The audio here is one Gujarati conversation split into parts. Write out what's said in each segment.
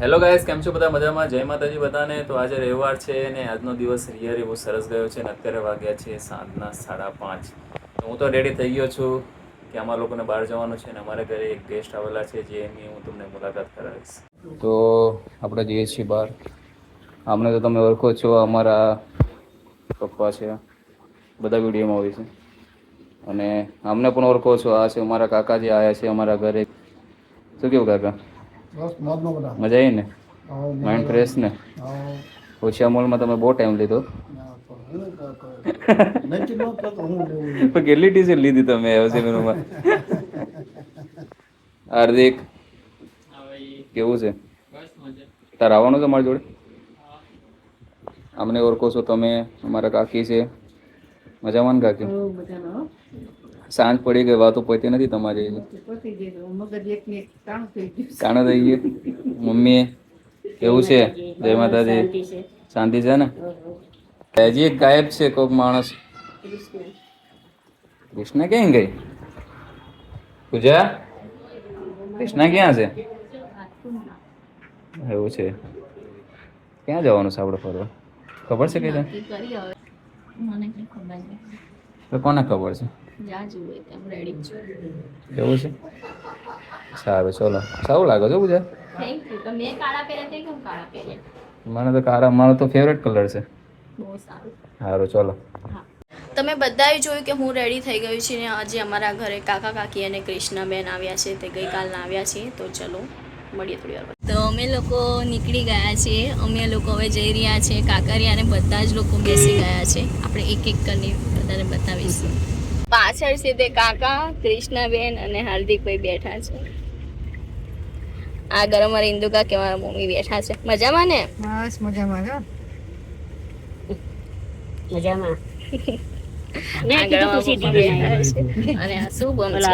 હેલો ગાઈસ કેમ છો બધા? મજામાં? જય માતાજી બધાને. તો આજે રવિવાર છે અને આજનો દિવસ રિયર બહુ સરસ ગયો છે અને અત્યારે વાગ્યા છે સાંજના સાડા પાંચ. તો હું તો રેડી થઈ ગયો છું કે અમારા લોકોને બહાર જવાનું છે અને અમારા ઘરે એક ગેસ્ટ આવેલા છે જેની હું તમને મુલાકાત કરાવીશ. તો આપણે જઈએ છીએ બહાર. અમને તો તમે ઓળખો છો, અમારા પપ્પા છે. બધા વિડીયોમાં હોય છે. અને અમને પણ ઓળખો છો. આ છે અમારા કાકા જે આવ્યા છે અમારા ઘરે. શું કેવું કાકા? મજા આવી ને? માઇન્ડ ફ્રેશ ને? ઓછા મોલમાં તમે બહુ ટાઈમ લીધો. કેટલી ટી લીધી તમે એવસીમીમાં હાર્દિક કેવું છે? તાર આવવાનું છે મારી જોડે? અમને ઓળખો છો તમે અમારા કાકી છે. મજામાં ને કાકી? સાંજ પડી ગઈ વાતો પતી નથી તમારી. કાણો થઈ ગયું મમ્મી કેવું છે? જય માતાજી. શાંતિ છે. ને? હજી એક ગાયબ છે કોઈક માણસ. કૃષ્ણ. ક્યાં ગઈ? પૂજા? કૃષ્ણ ક્યાં છે? એવું છે. ક્યાં જવાનું છે આપણે ફરવા? ખબર છે કઈ ખબર તો કોને ખબર છે? એવું છે? સારું ચલો. સારું લાગે છે પૂજા. તો કાળા કાળા મને તો કારા મારો તો ફેવરેટ કલર છે. બહુ સારું. ચલો. તમે બધાએ જોયું કે હું રેડી થઈ ગઈ છે ને આજે અમારા ઘરે કાકા કાકી અને કૃષ્ણાબેન આવ્યા છે. તે ગઈકાલના આવ્યા છે. તો ચલો મળીએ થોડી વાર તો અમે લોકો નીકળી ગયા છીએ. અમે લોકો હવે જઈ રહ્યા છીએ કાકરિયા અને બધા જ લોકો બેસી ગયા છે. આપણે એક એક કરીને બધાને બતાવીશું. પાછળ સીધે કાકા કૃષ્ણાબેન અને હાર્દિકભાઈ બેઠા છે. આગળ અમારા ઇન્દુકા કે મારા મમ્મી બેઠા છે. મજામાં ને? બસ મજામાં છો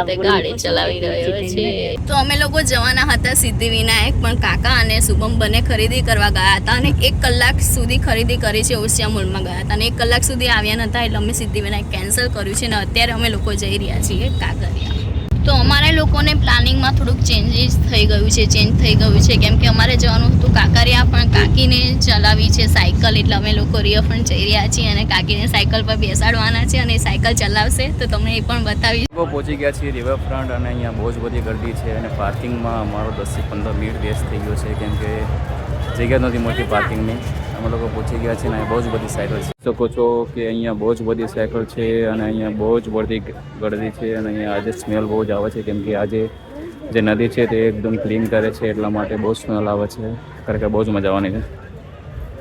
તે ગાડી ચલાવી રહ્યો છે. તો અમે લોકો જવાના હતા સિદ્ધિવિનાયક પણ કાકા અને શુભમ બંને ખરીદી કરવા ગયા હતા અને એક કલાક સુધી ખરીદી કરી છે ઓસિયા મોલમાં ગયા હતા. અને એક કલાક સુધી આવ્યા નતા એટલે અમે સિદ્ધિ વિનાયક કેન્સલ કર્યું છે અને અત્યારે અમે લોકો જઈ રહ્યા છીએ કાગરિયા તો અમારા લોકોને પ્લાનિંગમાં થોડુંક ચેન્જીસ થઈ ગયું છે ચેન્જ થઈ ગયું છે. કેમ કે અમારે જવાનું હતું કાંકરિયા, પણ કાકીને ચલાવી છે સાયકલ, એટલે અમે લોકો રિયફંડ જઈ રહ્યા છીએ અને કાકીને સાયકલ પર બેસાડવાના છે અને સાયકલ ચલાવશે. તો તમને એ પણ બતાવીશ. લોકો પહોંચી ગયા છીએ રિવરફ્રન્ટ અને અહીંયા બહુ જ બધી ગરદી છે અને પાર્કિંગમાં અમારો દસથી પંદર મિનિટ વેસ્ટ થઈ ગયો છે. કેમ કે જગ્યા નથી મોટી પાર્કિંગની અમે લોકો પહોંચી ગયા છીએ અને અહીંયા બહુ જ બધી સાયકલ છે. શકો છો કે અહીંયા બહુ જ બધી સાયકલ છે અને અહીંયા બહુ જ બધી ગરદી છે અને અહીંયા આજે સ્મેલ બહુ જ આવે છે કેમ કે આજે જે નદી છે તે એકદમ ક્લીન કરે છે એટલા માટે બહુ સ્મેલ આવે છે. ખરેખર બહુ જ મજા આવવાની છે.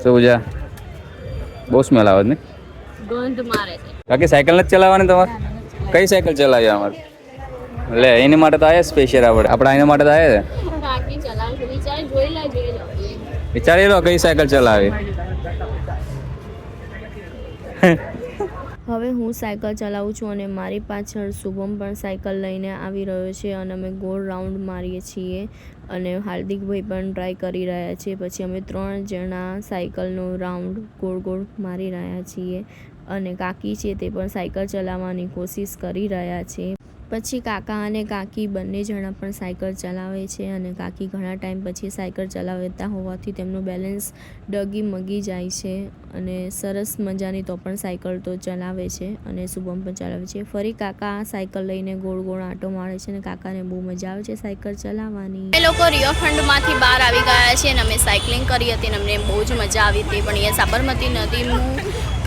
શું પૂજા? બહુ સ્મેલ આવે ને? ગંધ મારે બાકી સાયકલ નથી ચલાવવાની તમારે? કઈ સાયકલ ચલાવી અમારે? લે એની માટે તો આવ્યા સ્પેશિયલ આપણે. આપણા એના માટે તો આવ્યા છે? વિચાર લો કઈ સાયકલ ચલાવી? હવે હું સાયકલ ચલાવું છું અને મારી પાછળ શુભમ પણ સાયકલ લઈને આવી રહ્યો છે અને અમે ગોળ રાઉન્ડ મારીએ છીએ અને હાર્દિકભાઈ પણ ટ્રાય કરી રહ્યા છે. પછી અમે ત્રણ જણા સાયકલનો રાઉન્ડ ગોળ ગોળ મારી રહ્યા છીએ અને કાકી છે તે પણ સાયકલ ચલાવવાની કોશિશ કરી રહ્યા છે. પછી કાકા અને કાકી બંને જણા પણ સાયકલ ચલાવે છે અને કાકી ઘણા ટાઈમ પછી સાયકલ ચલાવતા હોવાથી તેમનું બેલેન્સ ડગી મગી જાય છે. અને સરસ મજાની તો પણ સાયકલ તો ચલાવે છે અને શુભમ પણ ચલાવે છે. ફરી કાકા સાયકલ લઈને ગોળ ગોળ આંટો મારે છે અને કાકાને બહુ મજા આવે છે સાયકલ ચલાવવાની. એ લોકો રિવરફ્રન્ટમાંથી બહાર આવી ગયા છે અને અમે સાયકલિંગ કરી હતી અને અમને બહુ જ મજા આવી હતી. પણ અહીંયા સાબરમતી નદીનું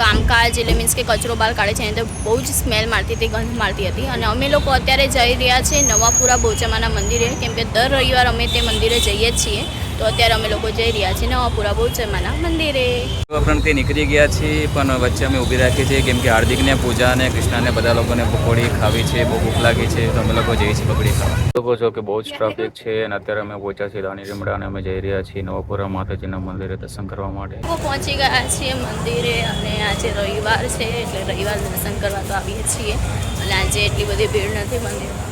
કામકાજ એટલે મીન્સ કે કચરો બહાર કાઢે છે, એને તો બહુ જ સ્મેલ મારતી હતી, ગંધ મારતી હતી. અને અમે લોકો અત્યારે જઈ રહ્યા છીએ નવાપુરા બહુચમાના મંદિરે. કેમ કે દર રવિવાર અમે તે મંદિરે જઈએ જ છીએ. તો અત્યારે અમે લોકો જઈ રહ્યા છીએ નવાપુરા બહુચમાના મંદિરે. રિવરફ્રન્ટથી નીકળી ગયા છીએ પણ વચ્ચે અમે ઊભી રાખી છીએ કેમ કે હાર્દિકને પૂજા અને કૃષ્ણાને બધા લોકોને પકોડી ખાવી છે બહુ ભૂખ લાગી છે તો અમે લોકો જઈએ છીએ પકોડી ખાવા. લોકો છો કે બહુ જ ટ્રાફિક છે અને અત્યારે અમે પહોંચ્યા છીએ દાણી રીમડા અને અમે જઈ રહ્યા છીએ નવાપુરા માતાજીના મંદિરે દર્શન કરવા માટે. પહોંચી ગયા છીએ મંદિરે અને આજે રવિવાર છે એટલે રવિવાર દર્શન કરવા તો આવીએ છીએ. અને આજે એટલી બધી ભીડ નથી મંદિરમાં.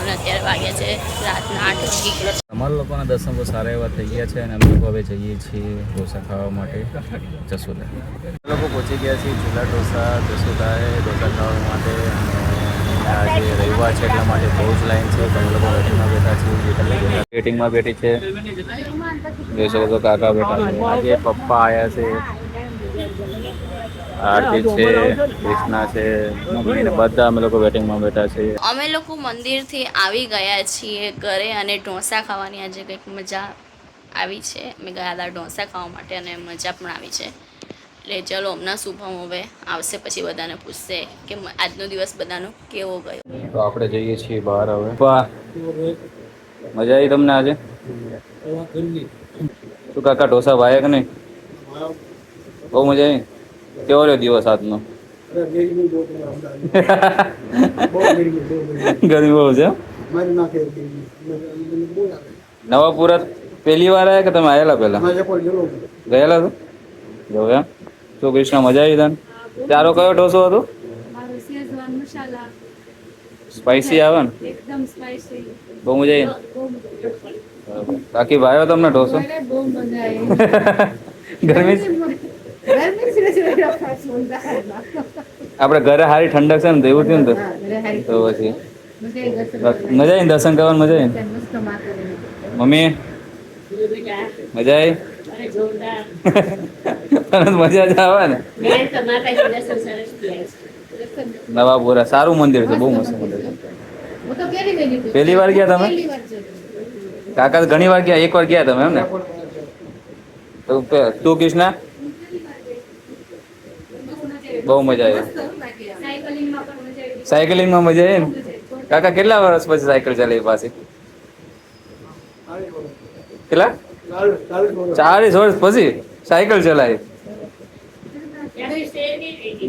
અને અત્યારે વાગ્યા છે રાતના આઠ વાગી અમારા લોકોના દર્શન બહુ સારા એવા થઈ ગયા છે અને અમે લોકો હવે જઈએ છીએ ઢોસા ખાવા માટે જસોદા. લોકો પહોંચી ગયા છીએ ચૂલા ઢોસા, જસોદાએ ઢોસા ખાવા માટે આજે રવિવાર છે એટલા માટે બહુ જ લાઈન છે. તમે લોકો વેટિંગમાં બેઠા છે. વેટિંગમાં બેઠી છે. જોઈ શકો છો કાકા બેઠા છે. આજે પપ્પા આવ્યા છે. આરતી છે કૃષ્ણા છે મમ્મીને બધા અમે લોકો વેટિંગમાં બેઠા છે અમે લોકો મંદિરથી આવી ગયા છીએ ઘરે અને ઢોસા ખાવાની આજે કંઈક મજા આવી છે. અમે ગયા હતા ઢોસા ખાવા માટે અને મજા પણ આવી છે. એટલે ચલો હમણાં શુભમ હવે આવશે પછી બધાને પૂછશે કે આજનો દિવસ બધાનો કેવો ગયો? તો આપણે જઈએ છીએ બહાર હવે. મજા આવી તમને આજે? શું કાકા ઢોસા ભાયા કે નહીં? બહુ મજા આવી? કેવો રહ્યો દિવસ આજનો? ગરમી બહુ છે નવાપુરા પહેલી વાર આવ્યા કે તમે આવેલા પહેલા? ગયેલો તો જો એમ. શું કૃષ્ણ મજા આવી તને? તારો કયો ઢોસો હતો? સ્પાઈસી આવે ને? બહુ મજા આવી બહુ મજા આવી. બાકી ભાઈઓ તમને ઢોસો? અરે બહુ મજા આવી. ગરમી આપણે ઘરે સારી ઠંડક છે ને તો એવું થયું ને તો. પછી. મજા આવી ને દર્શન કરવાની મજા આવી. મમ્મી? મજા આવી? તને મજા જ આવે ને. સારું મંદિર છે બહુ મસ્ત મંદિર છે. પહેલી વાર ગયા તમે? કાકા ઘણી વાર ગયા એક વાર ગયા તમે એમ ને? તો તું કૃષ્ણા? બહુ મજા આવી સાયકલિંગમાં મજા આવી. ને કાકા, કેટલા વર્ષ પછી સાયકલ ચાલી પાછી કેટલા ચાલીસ વર્ષ પછી સાયકલ ચલાવી.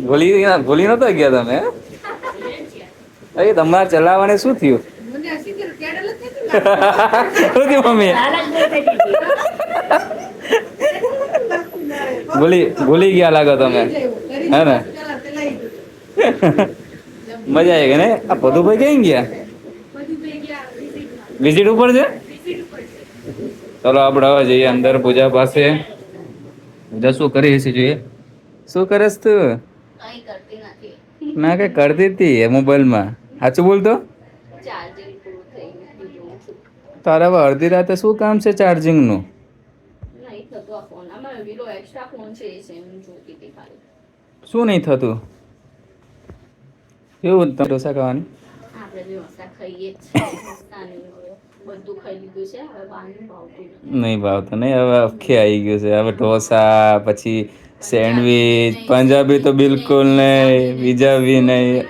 ભૂલી ભૂલી નતા ગયા તમે? અરે, તમારે ચલાવવાને શું થયું. શું મમ્મી ભૂલી ગયા લાગો તમે હે ને? મજા આવી ગઈ ને? આ પદુભાઈ ક્યાં ગયા. વિઝિટ ઉપર છે? ચલો, આપણે હવે જઈએ અંદર પૂજા પાસે. પૂજા શું કરી છે જોઈએ? શું કરે છે તું? ના, કઈ કરતી હતી મોબાઈલમાં. સાચું બોલતો તારા હવે અડધી રાતે શું કામ છે ચાર્જિંગનું શું નહીં થતું? કેવું તમે ઢોસા ખાવાની? નહીં ભાવતું નહીં હવે અખે આવી ગયું છે. હવે ઢોસા પછી સેન્ડવીચ પંજાબી તો બિલકુલ નહીં બીજા બી નહીં.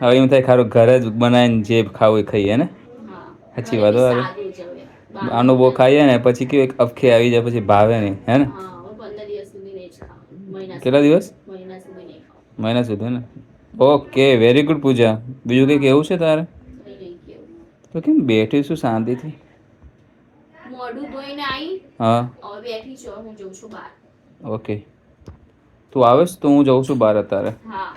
હવે એમ થાય ખારું ઘરે જ બનાવીને જે ખાવું એ ખાઈએ ને? સાચી વાત આનું બહુ ખાઈએ ને પછી કેવું એક અખે આવી જાય પછી ભાવે નહીં હે ને હા હવે પંદર દિવસ સુધી નહીં જ ખાવું મહિના કેટલા દિવસ સુધી- મહિના સુધી નહીં ખાવું મહિના સુધી ને ઓકે વેરી ગુડ પૂજા બીજું કંઈક એવું છે તારે? કંઈ નહીં કેવું. તો કેમ બેઠી છું શાંતિથી? મોઢું ધોઈને આવી હા. હવે બેઠી છું હવે હું જઉં છું બહાર. ઓકે તું આવેશ? તો હું જઉં છું બહાર અત્યારે. હા.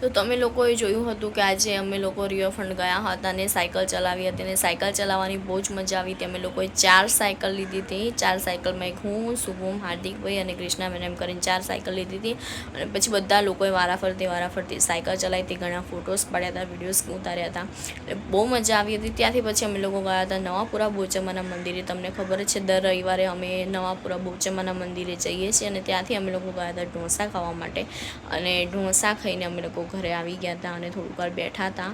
તો તમે લોકોએ જોયું હતું કે આજે અમે લોકો રિવરફ્રન્ટ ગયા હતા અને સાયકલ ચલાવી હતી અને સાયકલ ચલાવવાની બહુ જ મજા આવી હતી. અમે લોકોએ ચાર સાયકલ લીધી હતી. ચાર સાયકલમાં એક હું, શુભમ હાર્દિકભાઈ અને કૃષ્ણાબેન એમ કરીને ચાર સાયકલ લીધી હતી. અને પછી બધા લોકોએ વારાફરતી વારાફરતી સાયકલ ચલાવી હતી. ઘણા ફોટોસ પાડ્યા હતા, વિડીયોઝ ઉતાર્યા હતા. એટલે બહુ મજા આવી હતી. ત્યાંથી પછી અમે લોકો ગયા હતા નવાપુરા બોચમાના મંદિરે. તમને ખબર છે, દર રવિવારે અમે નવાપુરા બોચમાના મંદિરે જઈએ છીએ અને ત્યાંથી અમે લોકો ગયા હતા ઢોંસા ખાવા માટે. અને ઢોંસા ખાઈને અમે લોકો ઘરે આવી ગયા હતા અને થોડીક વાર બેઠા હતા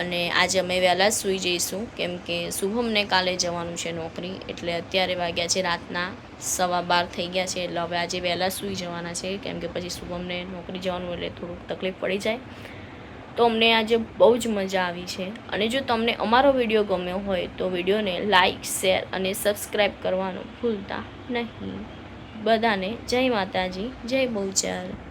અને આજે અમે વહેલા જ સૂઈ જઈશું. કેમ કે શુભમને કાલે જવાનું છે નોકરી. એટલે અત્યારે વાગ્યા છે રાતના સવા બાર થઈ ગયા છે. એટલે હવે આજે વહેલા સૂઈ જવાના છે. કેમ કે પછી શુભમને નોકરી જવાનું એટલે થોડુંક તકલીફ પડી જાય. તો અમને આજે બહુ જ મજા આવી છે. અને જો તમને અમારો વીડિયો ગમ્યો હોય તો વિડીયોને લાઇક શેર અને સબસ્ક્રાઈબ કરવાનું ભૂલતા નહીં. બધાને જય માતાજી, જય બહુચર.